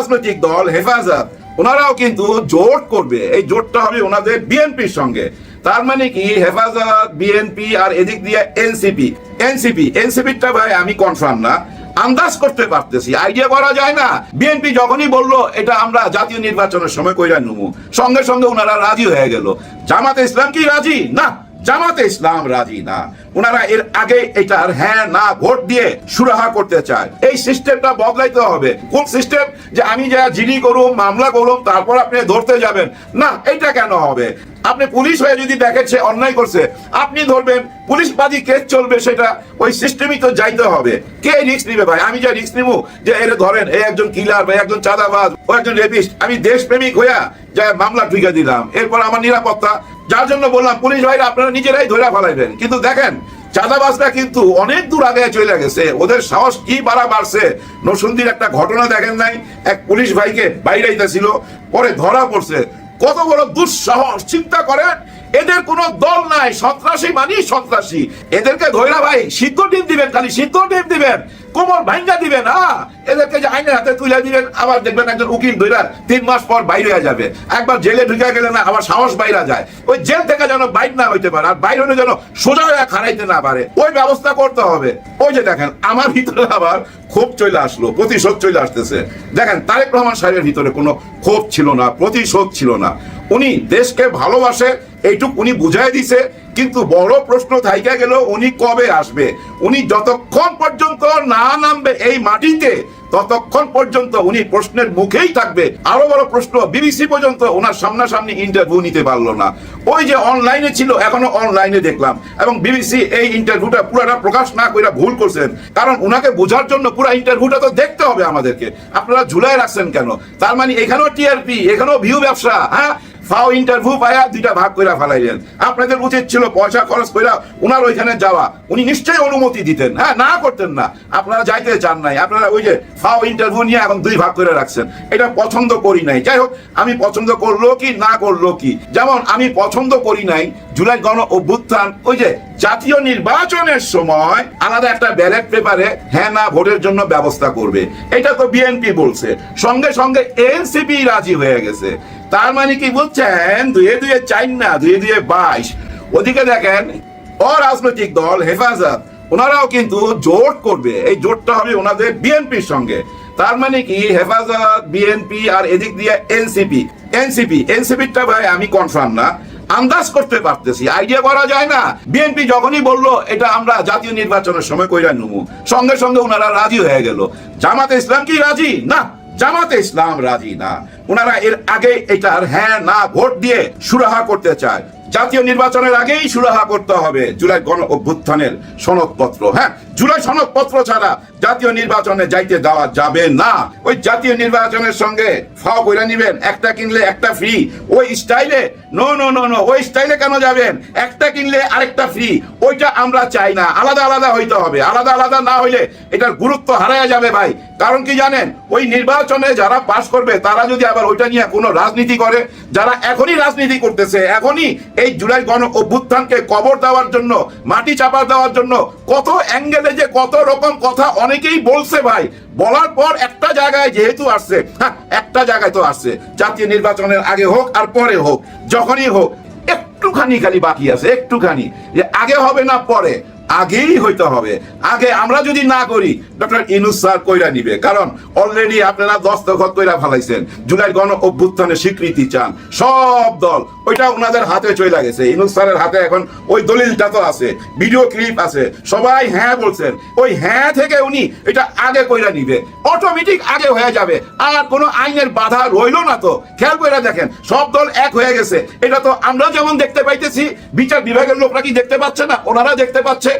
অরাজনৈতিক দল হেফাজত, ওনারাও কিন্তু জোট করবে। এই জোটটা হবে ওনাদের বিএনপির সঙ্গে। তার মানে কি? হেফাজত, বিএনপি আর এদিক দিয়ে এনসিপি। এনসিপি এনসিপিটা ভাই আমি কনফার্ম না, আন্দাজ করতে পারতেছি। আইডিয়া করা যায় না। বিএনপি যখনই বলল, এটা আমরা জাতীয় নির্বাচনের সময় কইরা নেব। সঙ্গে সঙ্গে ওনারা রাজি হয়ে গেল। জামাতে ইসলাম কি রাজি? না। জামাতে ইসলাম রাজি না। ওনারা এর আগে এটার হ্যাঁ না, ভোট দিয়ে সুরাহা করতে চায়। এই সিস্টেমটা বদলাইতে হবে। কোন সিস্টেম? যে আমি যা জিডি করুম, মামলা করুম, তারপর আপনি ধরতে যাবেন। না এটা কেন হবে? আপনি পুলিশ হয়ে যদি দেখেন সে অন্যায় করছে, আপনি ধরবেন পুলিশ বাদী কেস চলবে সেটা, ওই সিস্টেমই তো যাইতে হবে। কে রিক্স নিবে ভাই? আমি যা রিস্ক নিবো, যে এর ধরেন এই একজন কিলার বা একজন চাঁদাবাজ, ও একজন রেপিস্ট, আমি দেশপ্রেমিক হইয়া যা মামলা ঢুকে দিলাম। এরপর আমার নিরাপত্তা যার জন্য বললাম, পুলিশ ভাইরা, আপনারা নিজেরাই ধরে ফেলাইবেন। কিন্তু দেখেন, চাঁদাবাজরা কিন্তু অনেক দূর আগে চলে গেছে। ওদের সাহস কি বাড়া বাড়ছে? নসুন্দির একটা ঘটনা দেখেন নাই? এক পুলিশ ভাইকে বাইরে ছিল পরে ধরা পড়ছে। কত বড় দুঃসাহস। চিন্তা করেন এদের কোনো দল নাই, সন্ত্রাসী মানি সন্ত্রাসী। এদেরকে ধৈরা ভাই, সিদ্ধ ডিম দিবেন খালি, সিদ্ধ ডিম দিবেন। কোমর ভাঙ্গা দিবেন হ্যাঁ এদেরকে যে আইনের হাতে তুলে দিবেন, আবার দেখবেন একজন উকিল ধৈরা তিন মাস পর বাইরে হয়ে যাবে। একবার জেলে ঢুকে গেলে না, আবার সাহস বাইরা যায়। ওই জেল থেকে যেন বাইর না হইতে পারে, আর বাইরে হলে যেন সোজা হয়ে খারাইতে না পারে। ওই ব্যবস্থা করতে হবে। ওই যে দেখেন, আমার ভিতরে আবার ক্ষোভ চলে আসলো, প্রতিশোধ চলে আসতেছে। দেখেন, তারেক রহমান সাহেবের ভিতরে কোনো ক্ষোভ ছিল না, প্রতিশোধ ছিল না। উনি দেশকে ভালোবাসে এইটুক উনি বুঝাই দিছে, কিন্তু বড় প্রশ্ন থাইকা গেল, উনি কবে আসবে? উনি যতক্ষণ পর্যন্ত না নামবে এই মাটিতে, ততক্ষণ পর্যন্ত উনি প্রশ্নের মুখেই থাকবে। আরও বড় প্রশ্ন, বিবিসি পর্যন্ত ওনার সামনাসামনি ইন্টারভিউ নিতে পারল না। ওই যে অনলাইনে ছিল, এখনও অনলাইনে দেখলাম। এবং বিবিসি এই ইন্টারভিউটা পুরাটা প্রকাশ না করে ভুল করছেন। কারণ ওনাকে বোঝার জন্য পুরো ইন্টারভিউটা তো দেখতে হবে আমাদেরকে। আপনারা ঝুলাই রাখছেন কেন? তার মানে এখানেও টিআরপি এখানেও ভিউ ব্যবসা হ্যাঁ? ফাও ইন্টারভিউ পায়া দুইটা ভাগ করে ফেলাইলেন। আপনাদের উচিত ছিল পয়সা খরচ করে ওনার ওইখানে যাওয়া। উনি নিশ্চয়ই অনুমতি দিতেন। হ্যাঁ না করতেন না। আপনারা যাইতে চান নাই। আপনারা ওই যে ফাও ইন্টারভিউ নিয়ে এখন দুই ভাগ করে রাখছেন। এটা পছন্দ করি নাই। যাই হোক, আমি পছন্দ করল কি, না করল কি? যেমন আমি পছন্দ করি নাই জুলাই গণ অভ্যুত্থান, ওই যে জাতীয় নির্বাচনের সময় আলাদা একটা ব্যালট পেপারে হ্যাঁ না ভোটের জন্য ব্যবস্থা করবে। এটা তো বিএনপি বলছে। সঙ্গে সঙ্গে এনসিপি রাজি হয়ে গেছে। তার মানে কি বলছেন? দুয়ে দুয়ে চার না, দুয়ে দুয়ে বাইশ। ওদিকে দেখেন, অরাজনৈতিক দল হেফাজত, ওনারাও কিন্তু জোট করবে। এই জোটটা হবে ওনাদের বিএনপির সঙ্গে। তার মানে কি? হেফাজত বিএনপি আর এদিক দিয়ে এনসিপি এনসিপি এনসিপিটা ভাই আমি কনফার্ম না। আন্দাজ করতে পারতেছি। আইডিয়া করা যায় না। বিএনপি যখনই বলল, এটা আমরা জাতীয় নির্বাচনের সময় কইরা নেব। সঙ্গে সঙ্গে ওনারা রাজি হয়ে গেল। জামাতে ইসলাম কি রাজি? না, জামাতে ইসলাম রাজি না। ওনারা এর আগে এটার হ্যাঁ না, ভোট দিয়ে সুরাহা করতে চায়। জাতীয় নির্বাচনের আগেই সুরাহা করতে হবে। জুলাই গণ অভ্যুত্থানের সনদপত্র। হ্যাঁ জুলাই সনদপত্র ছাড়া জাতীয় নির্বাচনে যাইতে দেওয়া যাবে না। ওই জাতীয় নির্বাচনের সঙ্গে ফাও কইরা নিবেন, একটা কিনলে একটা ফ্রি। ওই স্টাইলে, নো নো নো নো, ওই স্টাইলে কেন যাবেন? একটা কিনলে আরেকটা ফ্রি। ওইটা আমরা চাই না। আলাদা আলাদা হইতে হবে। আলাদা আলাদা না হইলে এটার গুরুত্ব হারায়া যাবে ভাই। কারণ কি জানেন? ওই নির্বাচনে যারা পাশ করবে, তারা যদি আবার ওইটা নিয়ে কোনো রাজনীতি করে, যারা এখনই রাজনীতি করতেছে, এখনই এই জুলাই গণ অভ্যুত্থানকে কবর দেওয়ার জন্য, মাটি চাপা দেওয়ার জন্য, কত অ্যাঙ্গেলে যে কত রকম কথা অনেকেই বলছে ভাই, বলার পর একটা জায়গায় যেহেতু আসছে হ্যাঁ একটা জায়গায় তো আসছে, জাতীয় নির্বাচনের আগে হোক আর পরে হোক, যখনই হোক, একটুখানি খালি বাকি আছে, একটুখানি। যে আগে হবে না পরে আগেই হইতে হবে। আগে আমরা যদি না করি, ডক্টর ইনুস স্যার কইরা নিবে। কারণ অলরেডি আপনারা দস্তখত কইরা ফেলাইছেন। জুলাই গণ অভ্যুত্থানের স্বীকৃতি চান। সব দল, ওইটা ওনাদের হাতে চলে গেছে। ইনুস স্যারের হাতে এখন ওই দলিলটা তো আছে। ভিডিও ক্লিপ আছে। সবাই হ্যাঁ বলছেন। ওই হ্যাঁ থেকে উনি এটা আগে কইরা নিবে। অটোমেটিক আগে হয়ে যাবে। আর কোনো আইনের বাধা রইল না তো। খেয়াল কইরা দেখেন, সব দল এক হয়ে গেছে। এটা তো আমরা যেমন দেখতে পাইতেছি, বিচার বিভাগের লোকরা কি দেখতে পাচ্ছে না? ওনারা দেখতে পাচ্ছে।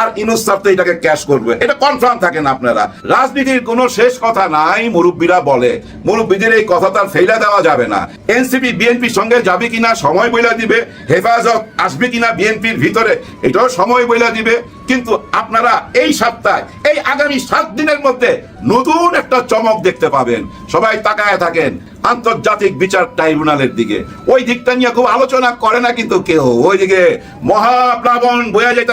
আর ইনুস তো এটাকে ক্যাশ করবে। এটা কনফার্ম থাকেন আপনারা। রাজনীতির কোনো শেষ কথা নাই, মুরব্বীরা বলে। মুরব্বীদের এই কথা তার ফেলা দেওয়া যাবে না। এনসিপি, বিএনপির সঙ্গে যাবে কিনা সময় বইলা দিবে। হেফাজত আসবে কিনা বিএনপির ভিতরে, এটাও সময় বইলা দিবে। কিন্তু আপনারা এই সপ্তাহে, এই আগামী সাত দিনের মধ্যে নতুন একটা চমক দেখতে পাবেন। সবাই তাকায় থাকেন আন্তর্জাতিক বিচার ট্রাইব্যুনালের দিকে। ওই দিকটা নিয়ে খুব আলোচনা করে না কিন্তু কেউ। ওইদিকে মহাপ্লাবন বয়ে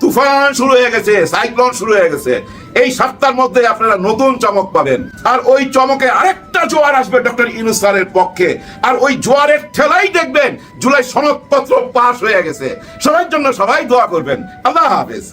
তুফান শুরু হয়ে গেছে, সাইক্লোন শুরু হয়ে গেছে। এই সপ্তাহের মধ্যে আপনারা নতুন চমক পাবেন। আর ওই চমকে আরেকটা জোয়ার আসবে ডক্টর স্যারের পক্ষে। আর ওই জোয়ারের ঠেলাই দেখবেন, জুলাই সনদপত্র পাশ হয়ে গেছে। সবার জন্য সবাই দোয়া করবেন। আল্লাহ হাফেজ।